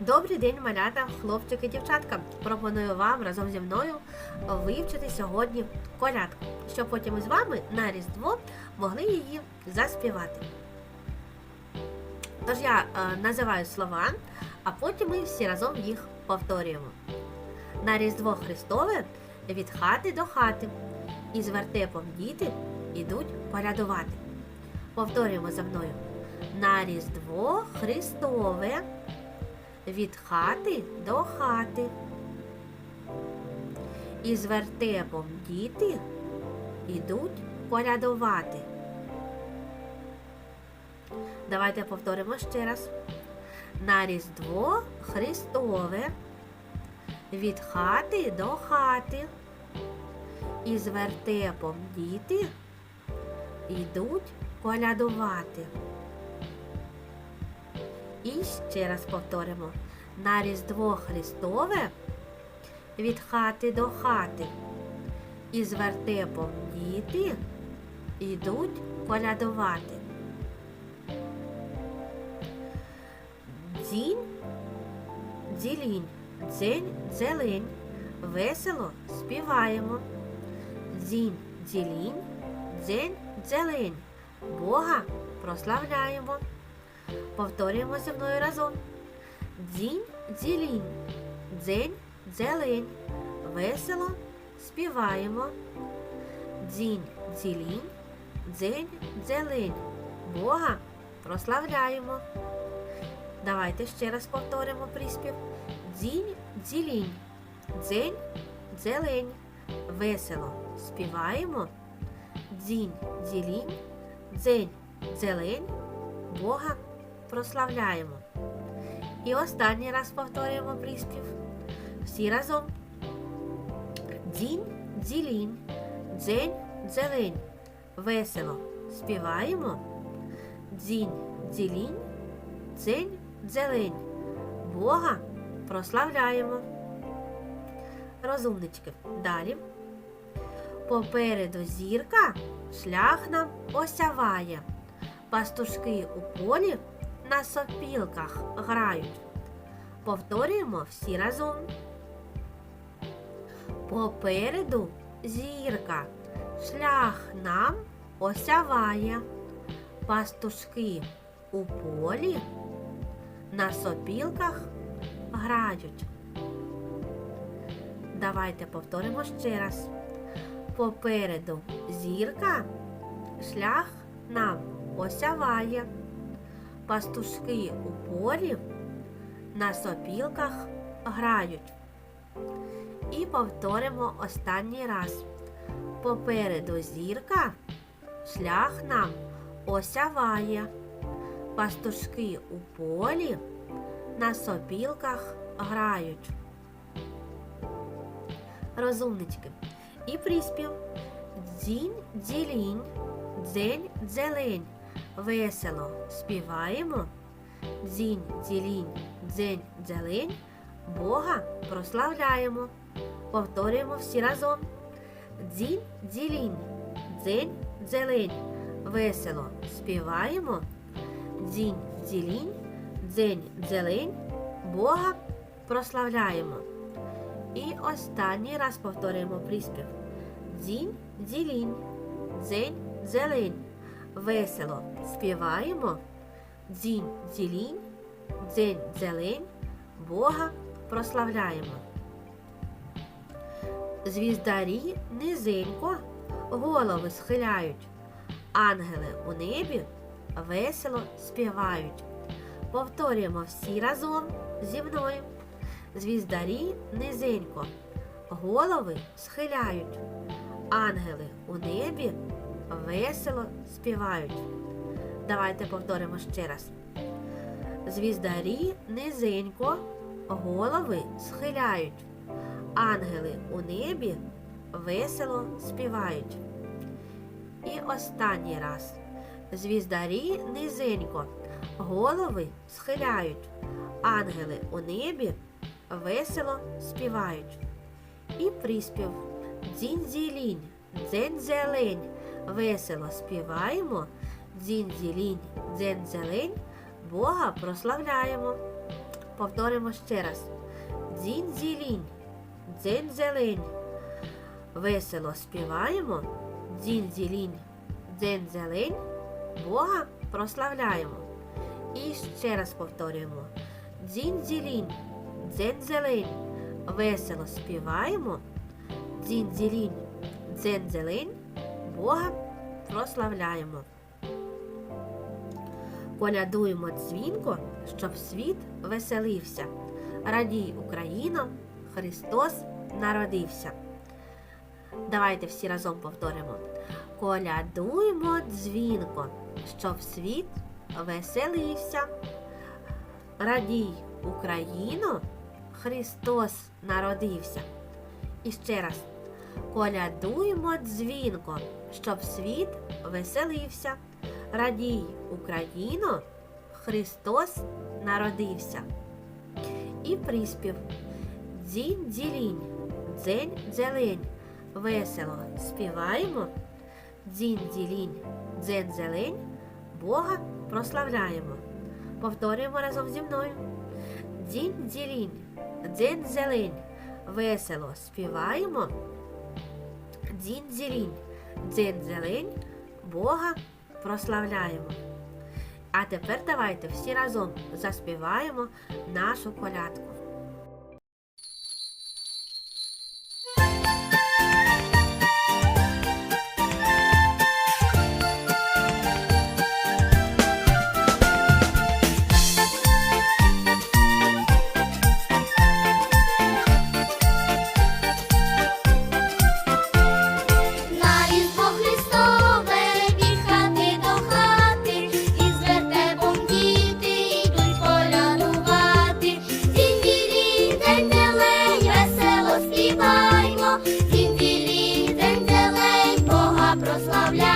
Добрий день, малята, хлопчики, дівчатка. Пропоную вам разом зі мною вивчити сьогодні колядку, щоб потім з вами на Різдво могли її заспівати. Тож я е, називаю слова, а потім ми всі разом їх повторюємо. На Різдво Христове від хати до хати, і з вертепом діти ідуть колядувати. Повторюємо за мною. На Різдво Христове від хати до хати. І з вертепом діти ідуть колядувати. Давайте повторимо ще раз. На Різдво Христове від хати до хати. І з вертепом діти йдуть колядувати. І ще раз повторимо. На Різдво Христове від хати до хати. І з вертепом діти йдуть колядувати. Дзінь, дзілінь, дзень, дзелень. Весело співаємо. Дзінь, дзілінь, дзень, дзелень. Бога прославляємо. Повторюємо зі мною разом. Дзінь, дзілінь, дзень, дзелень. Весело співаємо. Дзінь, дзілінь, дзень, дзелень. Бога прославляємо. Давайте ще раз повторимо приспів. Дзінь, дзілінь, дзень, дзелень. Весело співаємо. Дзінь, дзілінь, дзень, дзелень. Бога прославляємо. І останній раз повторюємо приспів. Всі разом. Дзінь, дзілінь, дзень, дзелень. Весело співаємо. Дзінь, дзілінь, дзень, дзелень. Бога прославляємо. Розумнички. Далі. Попереду зірка шлях нам осяває. Пастушки у полі на сопілках грають. Повторюємо всі разом. Попереду зірка, шлях нам осяває. Пастушки у полі на сопілках грають. Давайте повторимо ще раз. Попереду зірка, шлях нам осяває. Пастушки у полі на сопілках грають. І повторимо останній раз. Попереду зірка, шлях нам осяває. Пастушки у полі на сопілках грають. Розумнички. І приспів. Дзінь, дзілінь, дзень, дзелень. Весело співаємо. Дзінь, дзілінь, дзень, дзелень. Бога прославляємо. Повторюємо всі разом. Дзінь, дзілінь, дзень, дзелень. Весело співаємо. Дзінь, дзілінь, дзень, дзелень. Бога прославляємо. І останній раз повторюємо приспів. Дзінь, дзілінь, дзень, дзелень. Весело співаємо. Дзінь, дзілінь, дзень, дзелень. Бога прославляємо. Звіздарі низенько голови схиляють. Ангели у небі весело співають. Повторюємо всі разом зі мною. Звіздарі низенько, голови схиляють. Ангели у небі весело співають. Давайте повторимо ще раз. Звіздарі низенько, голови схиляють. Ангели у небі весело співають. І останній раз. Звіздарі низенько, голови схиляють. Ангели у небі весело співають. І приспів Дзінь-зілінь, дзень-зелень, весело співаємо, дзінь-зілінь, дзень-зелень, Бога прославляємо. повторимо ще раз. Дзінь-зілінь, дзень-зелень. Весело співаємо. Дзінь-зілінь, дзень-зелень. Бога прославляємо. І ще раз повторюємо. Дзінь-зілінь, дзень-зелень. Весело співаємо. Дзінь-зілінь, дзень-зелень. Бога прославляємо. Колядуємо дзвінко, щоб світ веселився. Радій Україно, Христос народився. Давайте всі разом повторимо. Колядуємо дзвінко, щоб світ веселився. Радій Україно, Христос народився. І ще раз. Колядуємо дзвінко, щоб світ веселився. Радій Україно, Христос народився. І приспів. Дзінь дзілінь, дзень дзелень. Весело співаємо. Дзінь дзілінь, дзень зелень. Бога прославляємо. Повторюємо разом зі мною. Дзінь дзілінь, дзень зелень. Весело співаємо. Дзінь дзілінь, дзень зелень. Бога прославляємо. А тепер давайте всі разом заспіваємо нашу колядку. Бога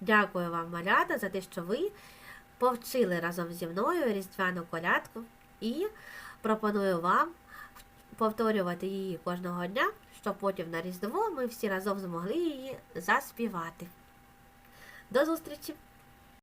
Дякую вам, малята, за те, що ви повчили разом зі мною різдвяну колядку і пропоную вам повторювати її кожного дня, щоб потім на Різдво ми всі разом змогли її заспівати. До зустрічі!